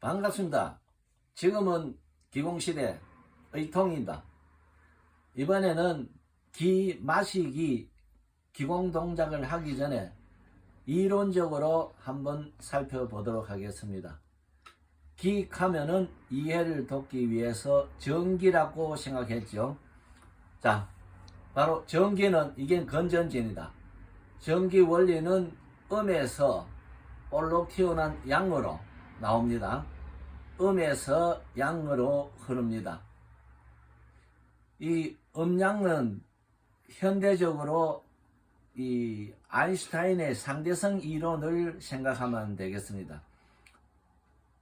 반갑습니다. 지금은 기공실의 의통입니다. 이번에는 기 마시기 기공 동작을 하기 전에 이론적으로 한번 살펴보도록 하겠습니다. 기하면은 이해를 돕기 위해서 전기라고 생각했죠. 자, 바로 전기는 이게 건전지입니다. 전기 원리는 음에서 볼록 튀어난 양으로 나옵니다. 음에서 양으로 흐릅니다. 이 음양은 현대적으로 이 아인슈타인의 상대성 이론을 생각하면 되겠습니다.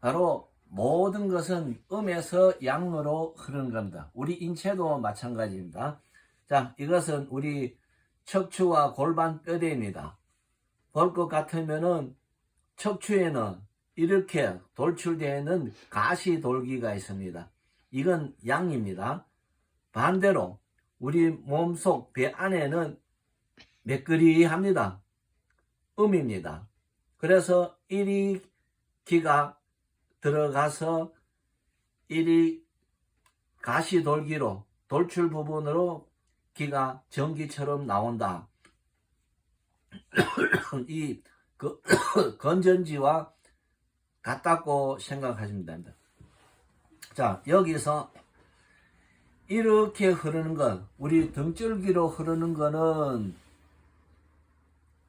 바로 모든 것은 음에서 양으로 흐르는 겁니다. 우리 인체도 마찬가지입니다. 자, 이것은 우리 척추와 골반 뼈대입니다. 볼 것 같으면은 척추에는 이렇게 돌출되어 있는 가시 돌기가 있습니다. 이건 양입니다. 반대로 우리 몸속 배 안에는 매끄리합니다. 음입니다. 그래서 이리 기가 들어가서 이리 가시 돌기로 돌출 부분으로 기가 전기처럼 나온다. 이 그, 건전지와 같다고 생각하시면 됩니다. 자, 여기서 이렇게 흐르는 건, 우리 등줄기로 흐르는 거는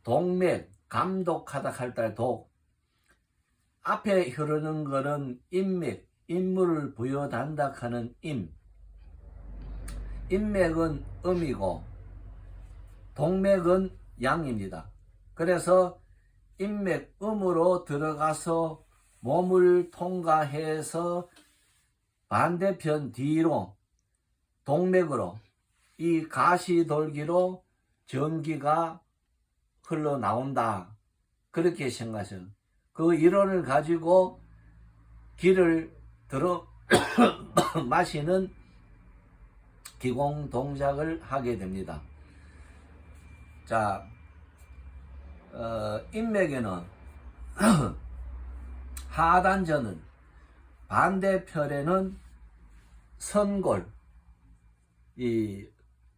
동맥, 감독하다 할 때 독, 앞에 흐르는 거는 인맥, 인물을 부여단다 하는 임, 인맥은 음이고, 동맥은 양입니다. 그래서 인맥 음으로 들어가서 몸을 통과해서 반대편 뒤로 동맥으로 이 가시 돌기로 전기가 흘러나온다. 그렇게 생각하셔요. 그 이론을 가지고 기를 들어 마시는 기공 동작을 하게 됩니다. 자, 어, 인맥에는 하단전은 반대편에는 선골, 이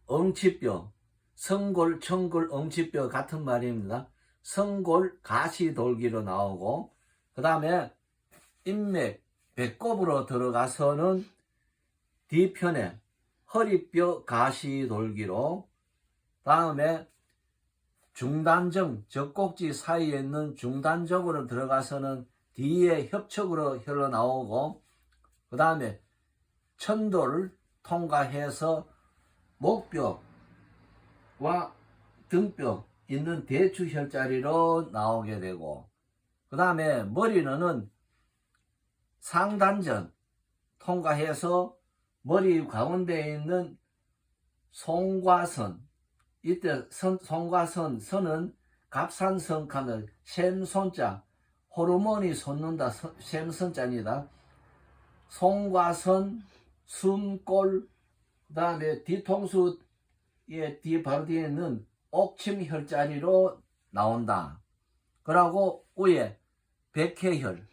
엉치뼈, 성골, 청골, 엉치뼈 같은 말입니다. 성골 가시돌기로 나오고 그 다음에 인맥, 배꼽으로 들어가서는 뒤편에 허리뼈 가시돌기로 다음에 중단정, 젖꼭지 사이에 있는 중단적으로 들어가서는 뒤에 협척으로 흘러나오고 그 다음에 천도를 통과해서 목뼈와 등뼈 있는 대추 혈자리로 나오게 되고 그 다음에 머리는 상단전 통과해서 머리 가운데에 있는 송과선 이때 선, 송과선 선은 갑산성칸을 샘손자 호르몬이 솟는다 샘선자입니다. 송과선 숨골 그 다음에 뒤통수에 뒤 바로 뒤에 있는 옥침 혈자리로 나온다. 그러고 위에 백회혈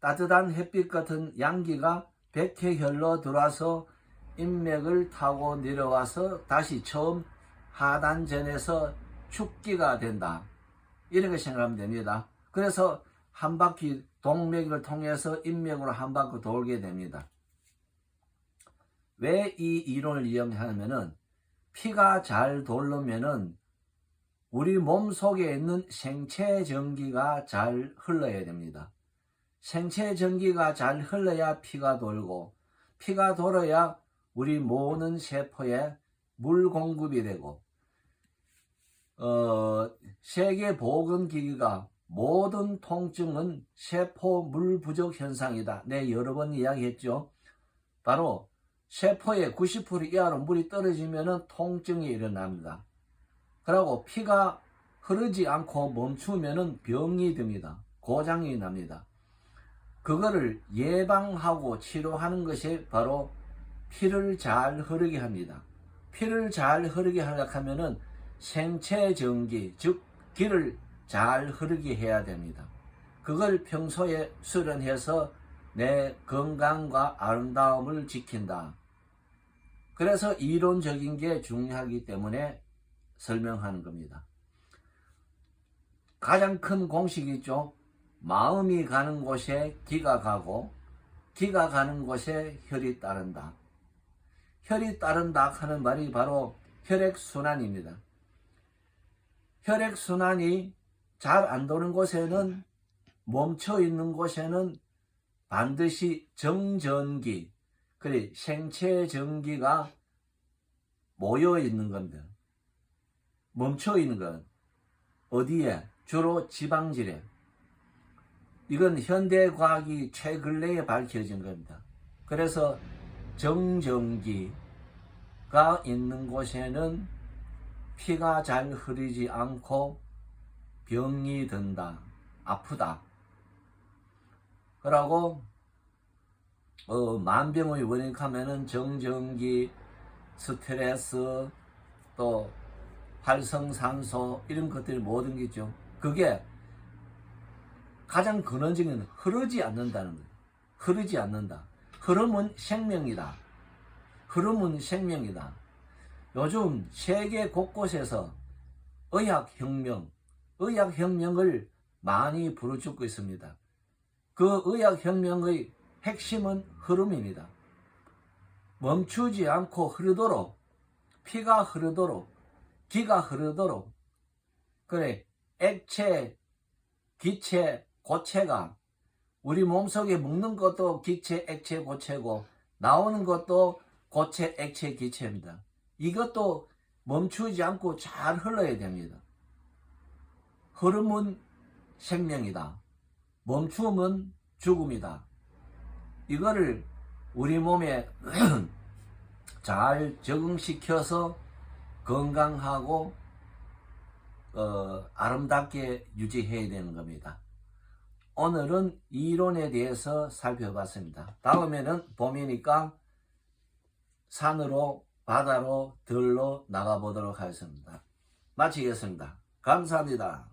따뜻한 햇빛 같은 양기가 백회혈로 들어와서 인맥을 타고 내려와서 다시 처음 하단전에서 축기가 된다. 이렇게 생각하면 됩니다. 그래서 한 바퀴 동맥을 통해서 인맥으로 한 바퀴 돌게 됩니다. 왜 이 이론을 이용하냐면은 피가 잘 돌려면은 우리 몸 속에 있는 생체 전기가 잘 흘러야 됩니다. 생체 전기가 잘 흘러야 피가 돌고 피가 돌아야 우리 모든 세포에 물 공급이 되고 어, 세계 보건 기기가 모든 통증은 세포 물 부족 현상이다. 네, 여러 번 이야기했죠. 바로 세포의 90% 이하로 물이 떨어지면 통증이 일어납니다. 그리고 피가 흐르지 않고 멈추면 병이 듭니다. 고장이 납니다. 그거를 예방하고 치료하는 것이 바로 피를 잘 흐르게 합니다. 피를 잘 흐르게 하려고 하면은 생체 전기, 즉 기를 잘 흐르게 해야 됩니다. 그걸 평소에 수련해서 내 건강과 아름다움을 지킨다. 그래서 이론적인 게 중요하기 때문에 설명하는 겁니다. 가장 큰 공식이 있죠. 마음이 가는 곳에 기가 가고 기가 가는 곳에 혈이 따른다. 혈이 따른다 하는 말이 바로 혈액순환입니다. 혈액순환이 잘 안 도는 곳에는 멈춰 있는 곳에는 반드시 정전기, 그래 생체 전기가 모여 있는 겁니다. 멈춰 있는 건 어디에? 주로 지방질에. 이건 현대 과학이 최근래에 밝혀진 겁니다. 그래서 정전기가 있는 곳에는 피가 잘 흐르지 않고 병이 든다. 아프다. 그러고 어, 만병의 원인 하면은 정전기, 스트레스, 또 활성산소 이런 것들이 모든 게 있죠. 그게 가장 근원적인 흐르지 않는다는 거예요. 흐르지 않는다. 흐름은 생명이다. 흐름은 생명이다. 요즘 세계 곳곳에서 의학혁명, 의학혁명을 많이 부르짖고 있습니다. 그 의학혁명의 핵심은 흐름입니다. 멈추지 않고 흐르도록, 피가 흐르도록, 기가 흐르도록, 그래, 액체, 기체, 고체가 우리 몸속에 묵는 것도 기체, 액체, 고체고, 나오는 것도 고체, 액체, 기체입니다. 이것도 멈추지 않고 잘 흘러야 됩니다. 흐름은 생명이다. 멈춤은 죽음이다. 이거를 우리 몸에 잘 적응시켜서 건강하고 어, 아름답게 유지해야 되는 겁니다. 오늘은 이론에 대해서 살펴봤습니다. 다음에는 봄이니까 산으로 바다로 들로 나가보도록 하겠습니다. 마치겠습니다. 감사합니다.